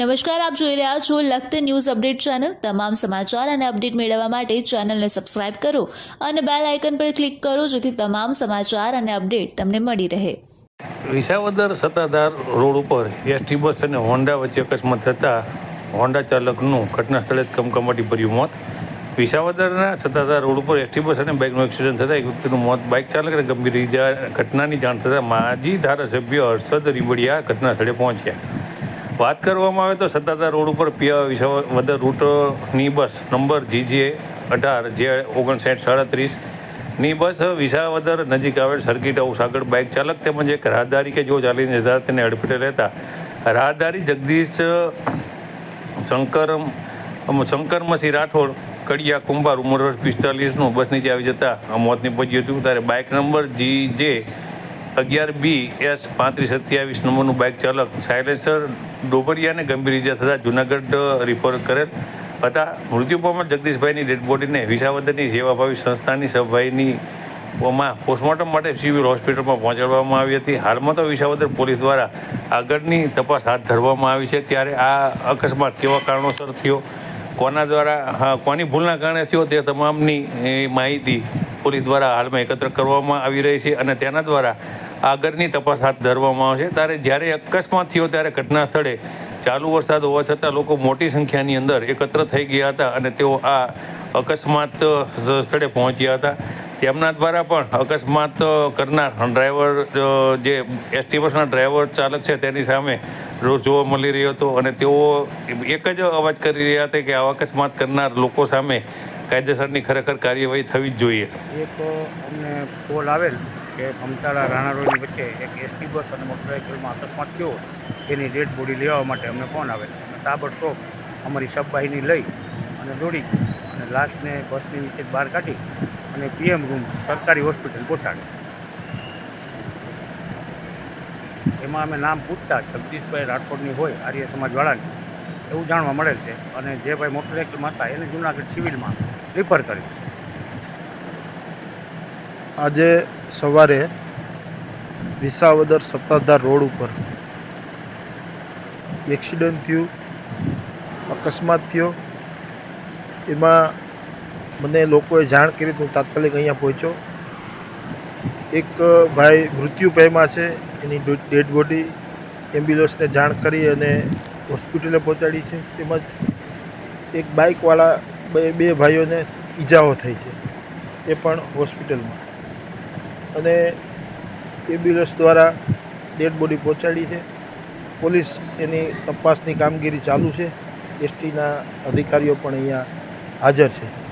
નમસ્કાર, આપ જોઈ રહ્યા છો લખત ન્યૂઝ અપડેટ ચેનલ. તમામ સમાચાર અને અપડેટ મેળવવા માટે ચેનલને સબસ્ક્રાઇબ કરો અને બેલ આઇકન પર ક્લિક કરો જેથી તમામ સમાચાર અને અપડેટ તમને મળી રહે. વિસાવદર સત્તાધાર રોડ ઉપર એસટી બસ અને હોન્ડા વચ્ચે અકસ્માત થતાં હોન્ડા ચાલકનું ઘટના સ્થળે જ કમકમાટી ભર્યું મોત. વિસાવદરના સત્તાધાર રોડ ઉપર એસટી બસ અને બાઇકનું એક્સિડન્ટ થતાં એક વ્યક્તિનું મોત. બાઇક ચાલક અને ગંભીર ઇજા ઘટનાની જાણ થતાં માજી ધારાસભ્ય હર્ષદ રીબડિયા ઘટના સ્થળે પહોંચ્યા. વાત કરવામાં આવે તો સત્તાધાર રોડ ઉપર પિયા વિસાવદર રૂટની બસ નંબર જીજે અઢાર, જે ઓગણસાઠ, સાડત્રીસની બસ વિસાવદર નજીક આવેલ સર્કિટ હાઉસ આગળ બાઇક ચાલક તેમજ એક રાહદારી કે જો ચાલીને જતા તેને અડફેટે રહેતા રાહદારી જગદીશ શંકર શંકરમસી રાઠોડ કડિયા કુંભાર ઉંમર વર્ષ પિસ્તાલીસનું બસ નીચે આવી જતા મોત નીપજ્યું હતું. ત્યારે બાઇક નંબર જી જે અગિયાર બી એસ પાંત્રીસ સત્યાવીસ નંબરનું બાઇક ચાલક સાયલેસર ડોબરિયાને ગંભીર ઇજા થતાં જુનાગઢ રિફર કરેલ હતા. મૃત્યુ પામેલ જગદીશભાઈની ડેડ બોડીને વિસાવદરની સેવાભાવી સંસ્થાની સભાઈની માં પોસ્ટમોર્ટમ માટે સિવિલ હોસ્પિટલમાં પહોંચાડવામાં આવી હતી. હાલમાં તો વિસાવદર પોલીસ દ્વારા આગળની તપાસ હાથ ધરવામાં આવી છે. ત્યારે આ અકસ્માત કેવા કારણોસર થયો, કોના દ્વારા, હા, કોની ભૂલના કારણે થયો તે તમામની માહિતી પોલીસ દ્વારા હાલમાં એકત્ર કરવામાં આવી રહી છે અને તેના દ્વારા આગળની તપાસ હાથ ધરવામાં આવશે. ત્યારે જ્યારે અકસ્માત થયો ત્યારે ઘટના સ્થળે ચાલુ વરસાદ હોવા છતાં લોકો મોટી સંખ્યાની અંદર એકત્ર થઈ ગયા હતા અને તેઓ આ અકસ્માત સ્થળે પહોંચ્યા હતા. તેમના દ્વારા પણ અકસ્માત કરનાર ડ્રાઈવર જે એસટી બસના ડ્રાઈવર ચાલક છે તેની સામે રોજ જોવા મળી રહ્યો હતો અને તેઓ એક જ અવાજ કરી રહ્યા હતા કે આવા અકસ્માત કરનાર લોકો સામે કાયદેસરની ખરેખર કાર્યવાહી થવી જ જોઈએ. એક અમને કોલ આવેલ કે અમતાળા રાણા રોડની વચ્ચે એક એસટી બસ અને મોટરસાઇકલમાં અકસ્માત થયો તેની ડેડ બોડી લેવા માટે અમને ફોન આવેલ. અને તાબડતોબ અમારી સબબાહીની લઈ અને દોડી અને લાશને બસની નીચે બહાર કાઢી અને પીએમ રૂમ સરકારી હોસ્પિટલ પહોંચાડી એમાં અમે નામ પૂછતા જગદીશભાઈ રાઠોડની હોય, આર્ય સમાજવાળાની. એવું જાણવા મળેલ છે. અને જે ભાઈ મોટરસાઇકલમાં હતા, એને જુનાગઢ સિવિલમાં રિફર કરી આજે સવારે વિસાવદર સત્તાધાર રોડ ઉપર એક્સિડન્ટ થયું, અકસ્માત થયો. એમાં મને લોકોએ જાણ કરી હું તાત્કાલિક અહીંયા પહોંચ્યો. એક ભાઈ મૃત્યુ પામ્યા છે, એની ડેડ બોડી, એમ્બ્યુલન્સને જાણ કરી અને હોસ્પિટલે પહોંચાડી છે. તેમજ એક બાઇકવાળા બે બે ભાઈઓને ઈજાઓ થઈ છે. એ પણ હોસ્પિટલમાં. અને એમ્બ્યુલન્સ દ્વારા ડેડ બોડી પહોંચાડી છે. પોલીસ એની તપાસની કામગીરી ચાલુ છે. એસટીના અધિકારીઓ પણ અહીંયા હાજર છે.